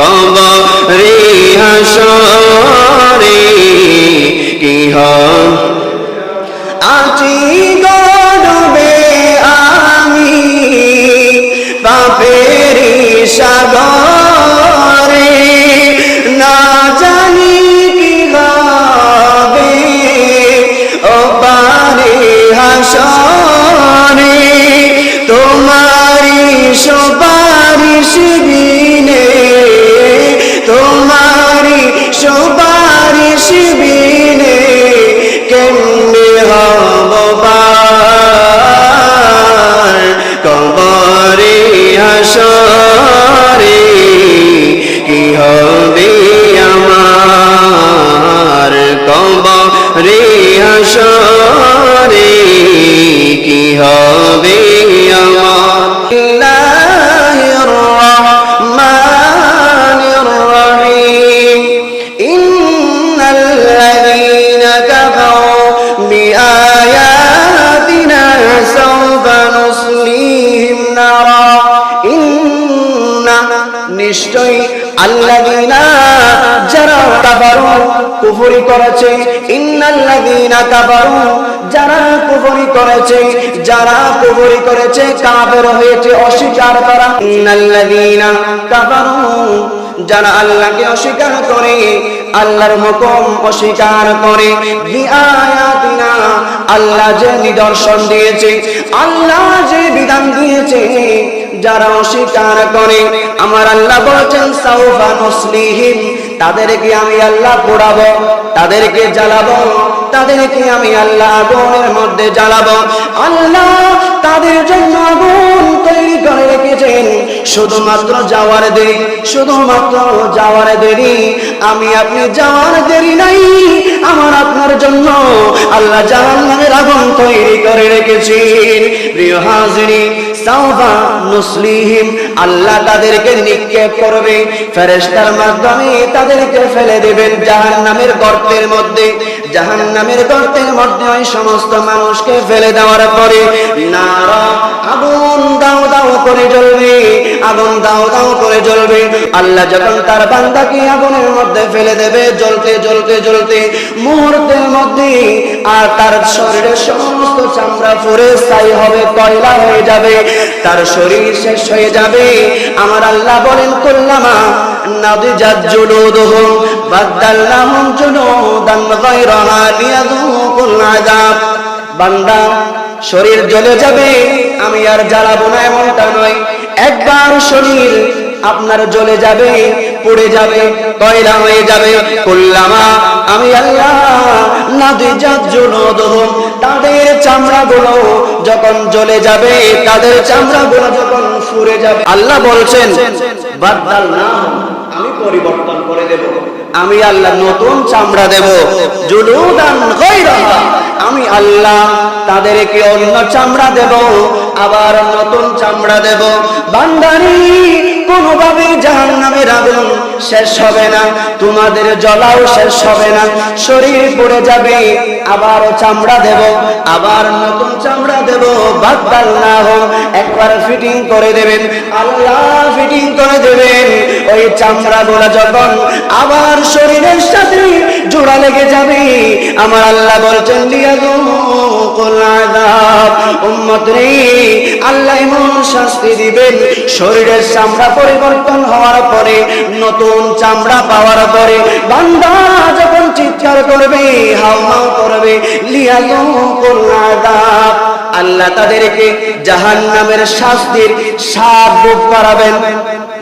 আমার নিশ্চয় আল্লাযীনা যারা কাফারু, কুফরি করেছে। ইন্নাল্লাযীনা কাফারু, যারা কুফরি করেছে, যারা কুফরি করেছে, কাফের হয়েছে অস্বীকার করা। ইন্নাল্লাযীনা কাফারু, যারা আল্লাহকে অস্বীকার করে, আল্লাহর হুকুম অস্বীকার করে। বিআয়াতিনা আল্লাহ যে নিদর্শন দিয়েছে, আল্লাহ যে বিধান দিয়েছে, যারা অস্বীকার করে, আমার আল্লাহ বলেছেন, সাউফা মুসলিহিম তাদেরকে আমি আল্লাহ পোড়াবো, তাদেরকে জ্বালাবো, তাদেরকে আমি আল্লাহ আগুনের মধ্যে জ্বালাবো। আল্লাহ তাদের জন্য আগুন তৈরি করে রেখেছেন শুধুমাত্র যাওয়ার দেরি, শুধুমাত্র যাওয়ার দেরি। আমি আপনি যাওয়ার দেরি নাই, আমার আপনার জন্য আল্লাহ জাহান্নামের আগুন তৈরি করে রেখেছেন। প্রিয় হাজিরি সাউফা নুসলিহিম আল্লাহ তাদেরকে নিক্ষেপ করবে, ফেরেশতার মাধ্যমে তাদেরকে ফেলে দেবেন জাহান্নামের গর্তের মধ্যে। জাহান্নামের গর্তের মধ্যে ওই সমস্ত মানুষকে ফেলে দেওয়ার পরে নারা আগুন দাও দাও করে জ্বলবে, আগুন দাও দাও করে জ্বলবে। আল্লাহ যখন তার বান্দাকে আগুনের মধ্যে ফেলে দেবে, জ্বলতে জ্বলতে জ্বলতে মুহূর্তের মধ্যে আর তার শরীরের সমস্ত চামড়া পুরে ছাই হবে, কয়লা হয়ে যাবে, তার শরীর শেষ হয়ে যাবে। আমার আল্লাহ বলেন, কুল্লামা শরীর জ্বলে যাবে, আমি আর জ্বালাবো না এমনটা নয়। একবার শরীর আপনার জ্বলে যাবে, পড়ে যাবে, কয়লা হয়ে যাবে। কুল্লামা, আমি আল্লাহ তাদের চামড়াগুলো যখন জ্বলে যাবে, তাদের চামড়াগুলো যখন ফুরে যাবে। আল্লাহ বলছেন বাদদাল না। আমি পরিবর্তন করে দেব। আমি আল্লাহ নতুন চামড়া দেব। জুলুদান আমি আল্লাহ তাদেরকে অন্য চামড়া দেব, আবার নতুন চামড়া দেব। বান্দারি কোনোভাবে জাহান নামের আগুন শেষ হবে না, তোমাদের জ্বলাও শেষ হবে না, শরীর পড়ে যাবে আবার চামড়া দেব, আবার নতুন চামড়া দেব। বাদবাল না হোক একবার ফিটিং করে দেবেন, আল্লাহ ফিটিং করে দেবেন। ওই চামড়া গুলা যখন আবার শরীরের সাথে জোড়া লেগে যাবে। আমার আল্লাহ বলছেন আল্লাহ এমন শাস্তি দিবেন, শরীরের চামড়া পরিবর্তন হওয়ার পরে, নতুন চামড়া পাওয়ার পরে, বান্দা যখন চিৎকার করবে হাউ করবে লিয়ালো আযাব। আল্লাহ তাদেরকে জাহান নামের শাস্তির স্বাদ ভোগ করাবেন।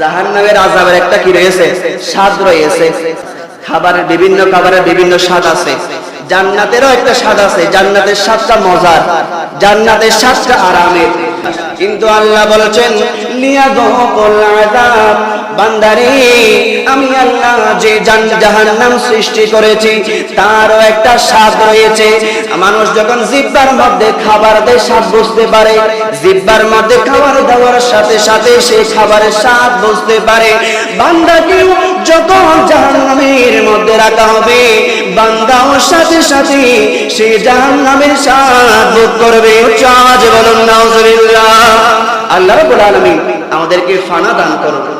জাহান নামের আজাবের একটা কি রয়েছে? স্বাদ রয়েছে। খাবারের বিভিন্ন খাবারের বিভিন্ন স্বাদ আছে। জান্নাতেরও একটা স্বাদ আছে। জান্নাতের স্বাদটা মজার। জান্নাতের স্বাদটা আরামের। কিন্তু আল্লাহ বলেছেন আমি আল্লাহ যে সৃষ্টি করেছি, তারও একটা স্বাদ রয়েছে। মানুষ যখন জিব্বার মধ্যে খাবার দেয়, স্বাদ বুঝতে পারে। জিব্বার মধ্যে খাবার দেওয়ার সাথে সাথে সেই খাবারের স্বাদ বুঝতে পারে। বান্দাকে যখন জাহান্নামের মধ্যে রাখা হবে বান্দাও সাথে সাথে সে জাহান্নামের স্বাদ ভোগ করবে। চাজ বলুন আল্লাহ রাব্বুল আলামিন আমাদেরকে ফানা দান করুন।